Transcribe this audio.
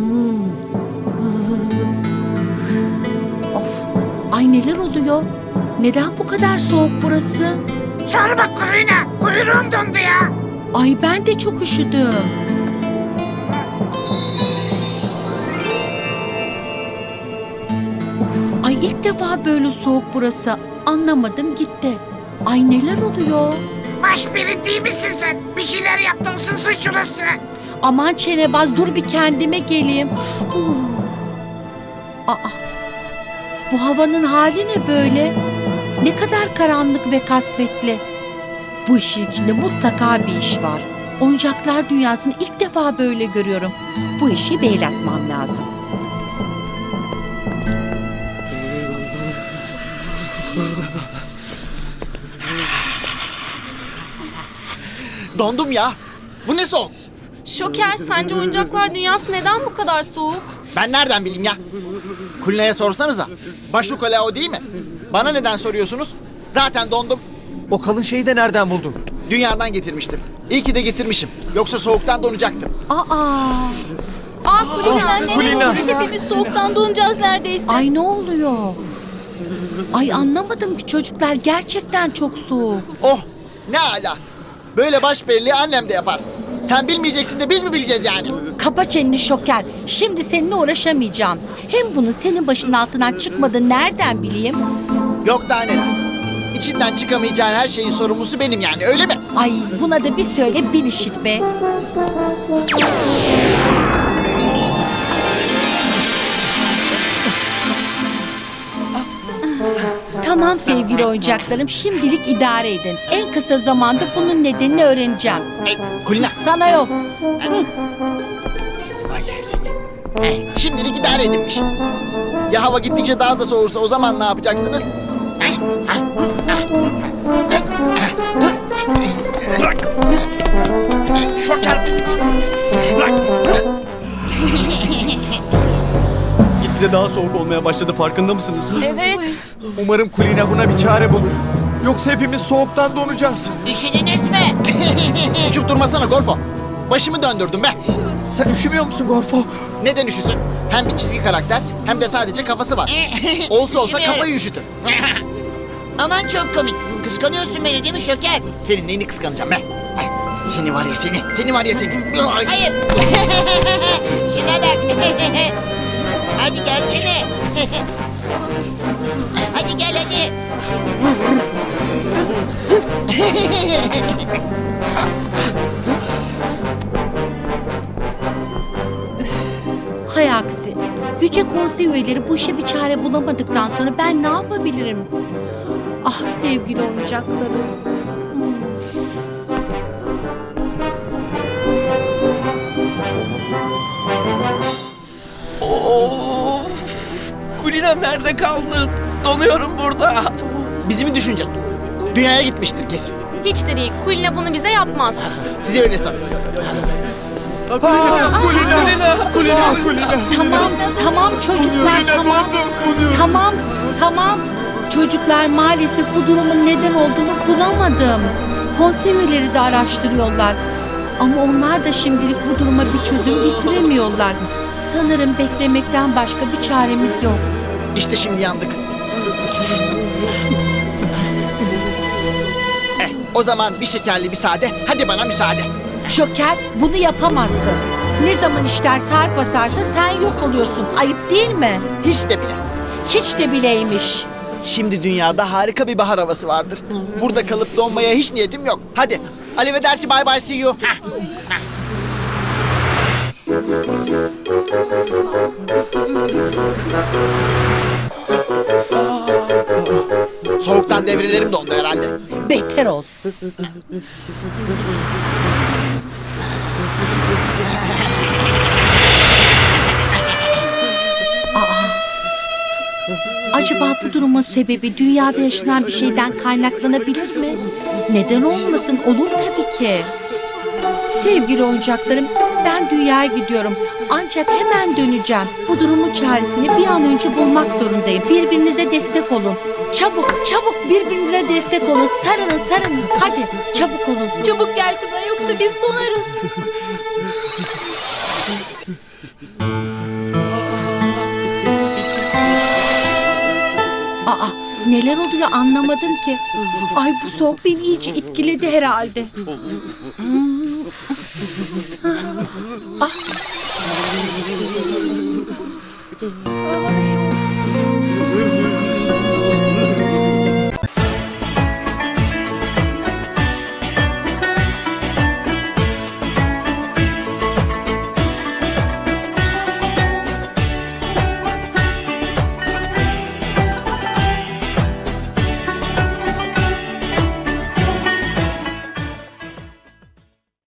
Hmm. Of. Ay neler oluyor? Neden bu kadar soğuk burası? Sorma Kulina. Kuyruğum dondu ya. Ay ben de çok üşüdüm. Ay ilk defa böyle soğuk burası. Anlamadım gitti. Ay neler oluyor? Baş biri değil misin sen? Bir şeyler yaptın ısınsın şurası. Aman çenebaz dur bir kendime geleyim. Uf. Aa, bu havanın hali ne böyle? Ne kadar karanlık ve kasvetli. Bu işin içinde mutlaka bir iş var. Oyuncaklar dünyasını ilk defa böyle görüyorum. Bu işi beylatmam lazım. Dondum ya. Bu ne soğuk? Şoker, sence oyuncaklar dünyası neden bu kadar soğuk? Ben nereden bileyim ya? Kulina'ya sorsanıza. Başukala o değil mi? Bana neden soruyorsunuz? Zaten dondum. O kalın şeyi de nereden buldun? Dünyadan getirmiştim. İyi ki de getirmişim. Yoksa soğuktan donacaktım. Aa, Aa Kulina, neden Kulina. oldu? Hepimiz soğuktan donacağız neredeyse. ay ne oluyor? Ay anlamadım ki çocuklar gerçekten çok soğuk. Oh ne ala. Böyle baş belli annem de yapar. Sen bilmeyeceksin de biz mi bileceğiz yani? Kapa çeneni şoker. Şimdi seninle uğraşamayacağım. Hem bunun senin başının altından çıkmadığını nereden bileyim? Yok daha ne? İçinden çıkamayacağın her şeyin sorumlusu benim yani öyle mi? Ay buna da bir söyle bir işit be. Tamam sevgili oyuncaklarım şimdilik idare edin. En kısa zamanda bunun nedenini öğreneceğim. Ey, Kulina. Sana yok. Seni. Eh, şimdilik idare edilmiş. Ya hava gittikçe daha da soğursa o zaman ne yapacaksınız? Eh, ah, ah. Bırak. Eh, Şoker. Daha soğuk olmaya başladı farkında mısınız? Evet. Umarım Kulina buna bir çare bulur. Yoksa hepimiz soğuktan donacağız. Üşüdünüz mü? Uçup durmasana Gorfo. Başımı döndürdüm be. Sen üşümüyor musun Gorfo? Neden üşüsün? Hem bir çizgi karakter hem de sadece kafası var. Olsa olsa Üşümüyorum. kafayı üşütür. Aman çok komik. Kıskanıyorsun beni değil mi Şoker? Senin neyini kıskanacağım be? Seni var ya seni. Seni var ya seni. Ay. Hayır. Şuna bak. Hadi gelsene. hadi gel hadi. Hay aksi. Yüce konsey üyeleri bu işe bir çare bulamadıktan sonra ben ne yapabilirim? Ah sevgili oyuncaklarım. Kulina nerede kaldın? Donuyorum burada. Bizi mi düşüneceksin? Dünyaya gitmiştir kesin. Hiç de değil. Kulina bunu bize yapmaz. Size öyle sanıyorum. Kulina! Kulina! Kulina! Kulina! Tamam, tamam çocuklar tamam. Tamam, tamam. Çocuklar maalesef bu durumun neden olduğunu bulamadım. Konsey üyeleri de araştırıyorlar. Ama onlar da şimdilik bu duruma bir çözüm getiremiyorlar. Sanırım beklemekten başka bir çaremiz yok. İşte şimdi yandık. Eh, o zaman bir şekerli bir sade. Hadi bana müsaade. Şoker bunu yapamazsın. Ne zaman işler sarp basarsa sen yok oluyorsun. Ayıp değil mi? Hiç de bile. Hiç de bileymiş. Şimdi dünyada harika bir bahar havası vardır. Burada kalıp donmaya hiç niyetim yok. Hadi. Ali ve Derçi bye bye see you. Soğuktan devrelerim dondu herhalde. Beter ol. Acaba bu durumun sebebi dünyada yaşanan bir şeyden kaynaklanabilir mi? Neden olmasın? Olur tabii ki. Sevgili oyuncaklarım, ben dünyaya gidiyorum. Ancak hemen döneceğim. Bu durumun çaresini bir an önce bulmak zorundayım. Birbirinize destek olun. Çabuk, çabuk birbirinize destek olun. Sarılın, sarılın. Hadi, çabuk olun. Çabuk gel Kulina yoksa biz donarız. neler oluyor anlamadım ki. Ay bu soğuk beni iyice etkiledi herhalde. Ah.